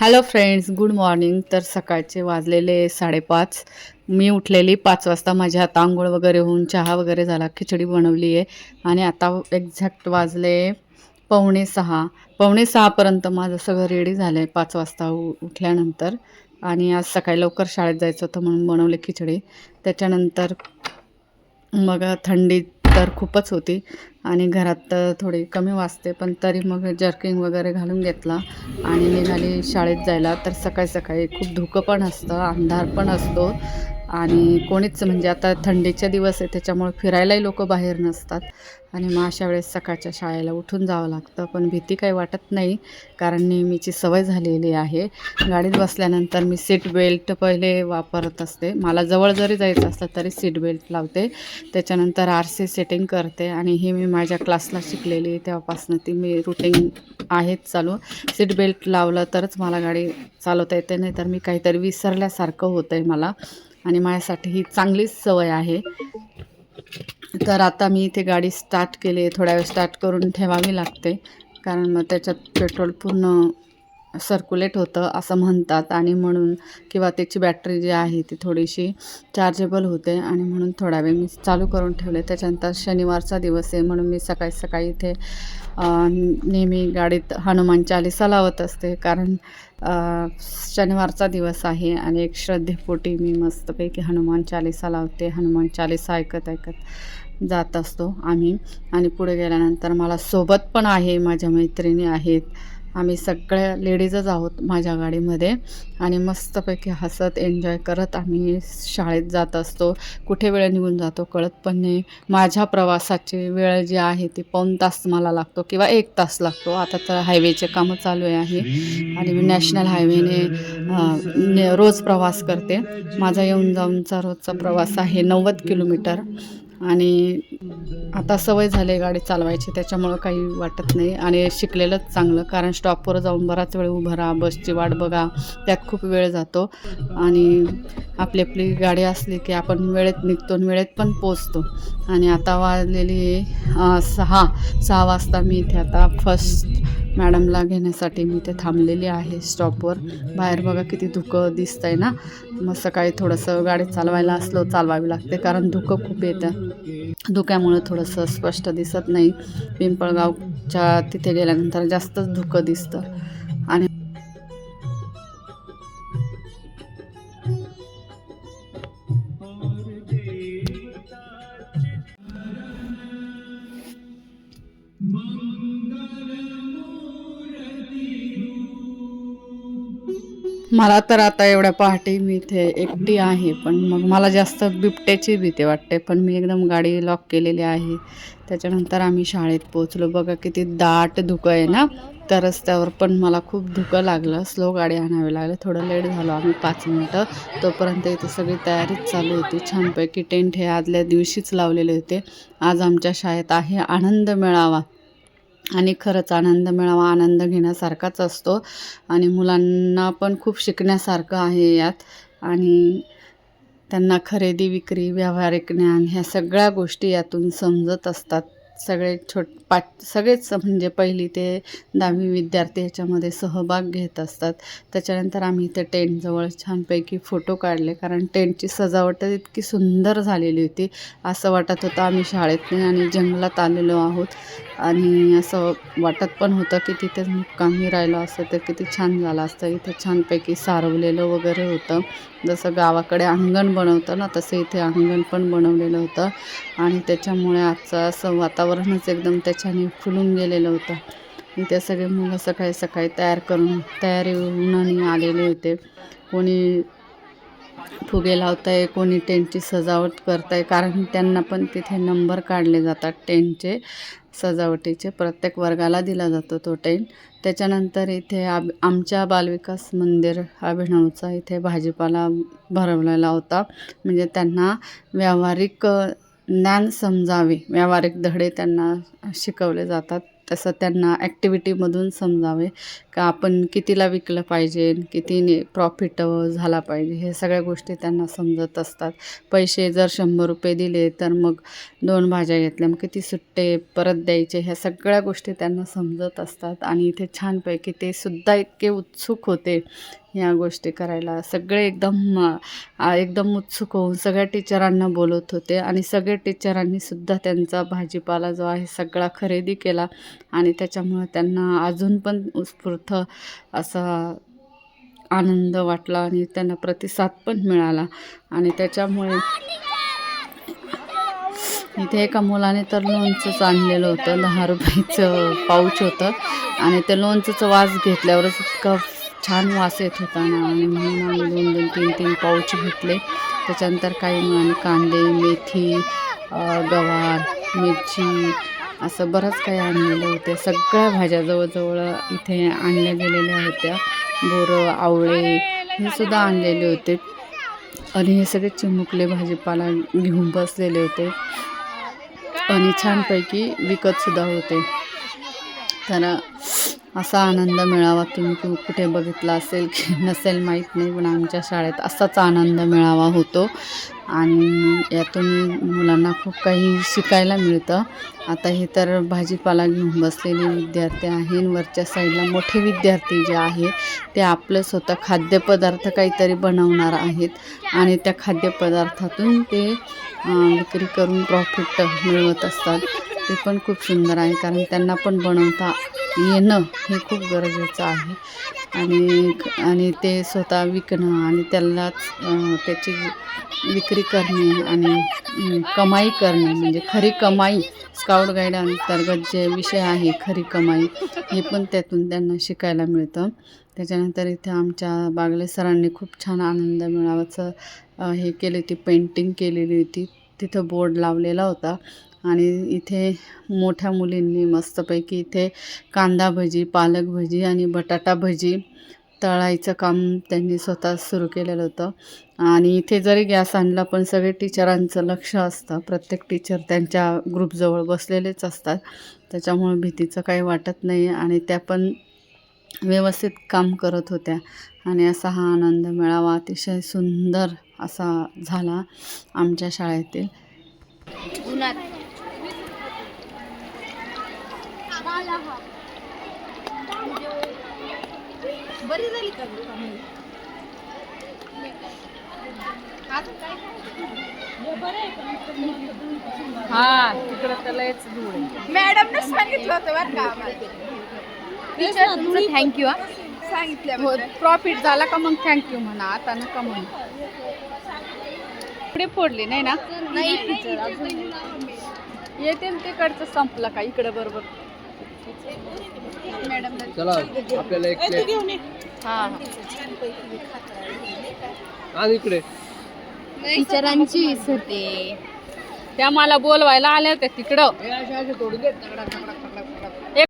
Hello friends good morning तर सकाळचे वाजलेले साडेपाच. मी उठलेली पाच वाजता. माझ्या हात आंघोळ वगैरे होऊन चहा वगैरे झाला. खिचडी बनवली आहे आणि आता एक्झॅक्ट वाजले पावणे सहा. पावणे सहापर्यंत माझं सगळं रेडी झालं आहे पाच वाजता उ उठल्यानंतर. आणि आज सकाळी लवकर शाळेत जायचं होतं म्हणून बनवले खिचडी. त्याच्यानंतर मग थंडीत तर खूपच होती. आणि घरात तर थोडी कमी वाजते पण तरी मग जर्किंग वगैरे घालून घेतला. आणि निघाली शाळेत जायला. तर सकाळी सकाळी खूप धुकं पण असतं अंधार पण असतो. आणि कोणीच म्हणजे आता थंडीचे दिवस आहे त्याच्यामुळे फिरायलाही लोक बाहेर नसतात. आणि मग अशा वेळेस सकाळच्या शाळेला उठून जावं लागतं पण भीती काही वाटत नाही कारण नेहमीची सवय झालेली आहे. गाडीत बसल्यानंतर मी सीट बेल्ट पहिले वापरत असते. मला जवळ जरी जायचं असलं तरी सीट बेल्ट लावते. त्याच्यानंतर आर सी सेटिंग करते आणि ही मी माझ्या क्लासला शिकलेली तेव्हापासून ती मी रुटीन आहेच चालू. सीट बेल्ट लावलं तरच मला गाडी चालवता येते नाही तर मी काहीतरी विसरल्यासारखं होतं आहे मला. आणि माझ्यासाठी ही चांगलीच सवय आहे. तर आता मी इथे गाडी स्टार्ट केली आहे. थोड्या वेळ स्टार्ट करून ठेवावी लागते. कारण मग त्याच्यात पेट्रोल पूर्ण सर्क्युलेट होतं असं म्हणतात. आणि म्हणून किंवा त्याची बॅटरी जी आहे ती थोडीशी चार्जेबल होते. आणि म्हणून थोडा वेळ मी चालू करून ठेवले. त्याच्यानंतर शनिवारचा दिवस आहे. म्हणून मी सकाळी सकाळी इथे नेहमी गाडीत हनुमान चालिसा लावत असते. कारण शनिवारचा दिवस आहे आणि एक श्रद्धेपोटी मी मस्तपैकी हनुमान चालिसा लावते. हनुमान चालिसा ऐकत ऐकत जात असतो आम्ही. आणि पुढे गेल्यानंतर मला सोबत पण आहे माझ्या मैत्रिणी आहेत. आम्ही सगळ्या लेडीजच आहोत माझ्या गाडीमध्ये आणि मस्तपैकी हसत एन्जॉय करत आम्ही शाळेत जात असतो. कुठे वेळ निघून जातो कळत पण नाही. माझ्या प्रवासाची वेळ जी आहे ती पाऊण तास मला लागतो किंवा एक तास लागतो. आता तर हायवेचे कामं चालू आहे आणि मी नॅशनल हायवेने रोज प्रवास करते. माझा येऊन जाऊनचा रोजचा प्रवास आहे नव्वद किलोमीटर. आणि आता सवय झाली आहे गाडी चालवायची त्याच्यामुळं काही वाटत नाही. आणि शिकलेलंच चांगलं कारण स्टॉपवर जाऊन बराच वेळ उभं राहा बसची वाट बघा त्यात खूप वेळ जातो. आणि आपली आपली गाडी असली की आपण वेळेत निघतो आणि वेळेत पण पोचतो आणि आता वाजलेली सहा सहा वाजता मी इथे आता फर्स्ट मॅडमला घेण्यासाठी मी ते थांबलेली आहे स्टॉपवर. बाहेर बघा किती धुकं दिसतं आहे ना. मग सकाळी थोडंसं गाडी चालवायला असलो चालवावी लागते कारण धुकं खूप येतं. धुक्यामुळं थोडंसं स्पष्ट दिसत नाही. पिंपळगावच्या तिथे गेल्यानंतर जास्तच धुकं दिसतं. मला तर आता एवढ्या पहाटे मी इथे एकटी आहे पण मग मला जास्त बिबट्याची भीती वाटते. पण मी एकदम गाडी लॉक केलेली आहे. त्याच्यानंतर आम्ही शाळेत पोचलो बघा किती दाट धुकं आहे ना? त्या रस्त्यावर पण मला खूप धुकं लागलं. स्लो गाडी आणावी लागली. थोडं लेट झालो आम्ही पाच मिनटं. तोपर्यंत इथे सगळी तयारीच चालू होती. छानपैकी टेंट हे आदल्या दिवशीच लावलेले होते. आज आमच्या शाळेत आहे आनंद मेळावा. आणि खरंच आनंद मिळावा आनंद घेण्यासारखाच असतो. आणि मुलांना पण खूप शिकण्यासारखं आहे यात. आणि त्यांना खरेदी विक्री व्यावहारिक ज्ञान ह्या सगळ्या गोष्टी यातून समजत असतात. सगळे छोट पाट सगळेच म्हणजे पहिली ते दहावी विद्यार्थी ह्याच्यामध्ये सहभाग घेत असतात. त्याच्यानंतर आम्ही इथे टेंटजवळ छानपैकी फोटो काढले कारण टेंटची सजावट इतकी सुंदर झालेली होती. असं वाटत होतं आम्ही शाळेतून आणि जंगलात आलेलो आहोत. आणि असं वाटत पण होतं की तिथेच मुक्कामी राहिलो असतं तर किती छान झालं असतं. इथे छानपैकी सारवलेलं वगैरे होतं. जसं गावाकडे अंगण बनवतं ना तसं इथे अंगण पण बनवलेलं होतं. आणि त्याच्यामुळे आजचं असं वातावरणच एकदम त्याच्याने फुलून गेलेलं होतं. इथे सगळे मुलं सकाळी सकाळी तयार करून तयारी होऊन आलेले होते. कोणी फुगे लावताय कोणी टेंटची सजावट करत आहे कारण त्यांना पण तिथे नंबर काढले जातात टेंटचे सजावटीचे प्रत्येक वर्गाला दिला जातो तो टेंट त्याच्यानंतर इथे आब आमच्या बालविकास मंदिर अभिनवचा इथे भाजीपाला भरवलेला होता. म्हणजे त्यांना व्यावहारिक ज्ञान समजावे व्यावहारिक धडे त्यांना शिकवले जातात. तसं त्यांना ॲक्टिव्हिटीमधून समजावे का आपण कितीला विकलं पाहिजे किती प्रॉफिट झाला पाहिजे हे सगळ्या गोष्टी त्यांना समजत असतात. पैसे जर शंभर रुपये दिले तर मग दोन भाज्या घेतल्या मग किती सुट्टे परत द्यायचे ह्या सगळ्या गोष्टी त्यांना समजत असतात. आणि इथे छानपैकी ते सुद्धा इतके उत्सुक होते ह्या गोष्टी करायला. सगळे एकदम एकदम उत्सुक होऊन सगळ्या टीचरांना बोलत होते आणि सगळे टीचरांनी सुद्धा त्यांचा भाजीपाला जो आहे सगळा खरेदी केला आणि त्याच्यामुळे त्यांना अजून पण उत्स्फूर्त असा आनंद वाटला आणि त्यांना प्रतिसाद पण मिळाला. आणि त्याच्यामुळे इथे एका मुलाने तर लोणचंच आणलेलं होतं दहा रुपयाचं पाऊच होतं आणि ते लोणचंचं वास घेतल्यावरच इतकं छान वास येत होता ना आणि म्हणून आम्ही दोन दोन तीन तीन पाऊच घेतले. त्याच्यानंतर काही मुलांनी कांदे मेथी गवार मिरची असं बरंच काही आणलेलं होते. सगळ्या भाज्या जवळजवळ इथे आणल्या गेलेल्या होत्या. बोरं आवळे हे सुद्धा आणलेले होते. आणि हे सगळे चिमुकले भाजीपाला घेऊन बसलेले होते. आणि छानपैकी विकतसुद्धा होते. तर असा आनंद मिळावा तुम्ही कुठे बघितला असेल की नसेल माहीत नाही पण आमच्या शाळेत असाच आनंद मिळावा होतो. आणि यातून मुलांना खूप काही शिकायला मिळतं. आता हे तर भाजीपाला घेऊन बसलेले विद्यार्थी आहे वरच्या साईडला मोठे विद्यार्थी जे आहे ते आपलं स्वतः खाद्यपदार्थ काहीतरी बनवणार आहेत. आणि त्या खाद्यपदार्थातून ते विक्री करून प्रॉफिट मिळवत असतात. ते पण खूप सुंदर आहे कारण त्यांना पण बनवता येणं हे खूप गरजेचं आहे. आणि आणि ते स्वतः विकणं आणि त्यालाच त्याची विक्री करणे आणि कमाई करणे म्हणजे खरी कमाई स्काउट गाईड अंतर्गत जे विषय आहे खरी कमाई हे पण त्यातून त्यांना शिकायला मिळतं. त्याच्यानंतर इथे आमच्या बागले सरांनी खूप छान आनंद मिळावाचं हे केली होती पेंटिंग केलेली होती. तिथं बोर्ड लावलेला होता. आणि इथे मोठ्या मुलींनी मस्तपैकी इथे कांदा भजी पालक भजी आणि बटाटा भजी तळायचं काम त्यांनी स्वतः सुरू केलेलं होतं. आणि इथे जरी गॅस आणला पण सगळे टीचरांचं लक्ष असतं. प्रत्येक टीचर त्यांच्या ग्रुपजवळ बसलेलेच असतात. त्याच्यामुळे भीतीचं काही वाटत नाही. आणि त्या पण व्यवस्थित काम करत होत्या. आणि असा हा आनंद मेळावा अतिशय सुंदर असा झाला आमच्या शाळेतील. उन्हात. बरी झाली का हा तिकडं त्यालाच धूळ मॅडमने सांगितलं होतं बरं का टीचर तुमचं थँक्यू हा. सांगितलं प्रॉफिट झाला का मग थँक्यू म्हणा. आता नका म्हणा. पुढे फोडली नाही ना? नाही टीचर येते न तिकडचं संपलं का? इकडे बरोबर. मॅडम चला आपल्याला एक प्लेट. हा हा. इकडे. टीचरांची होते. त्या मला बोलवायला आल्या होत्या तिकडं. हे असे असे तोडून देत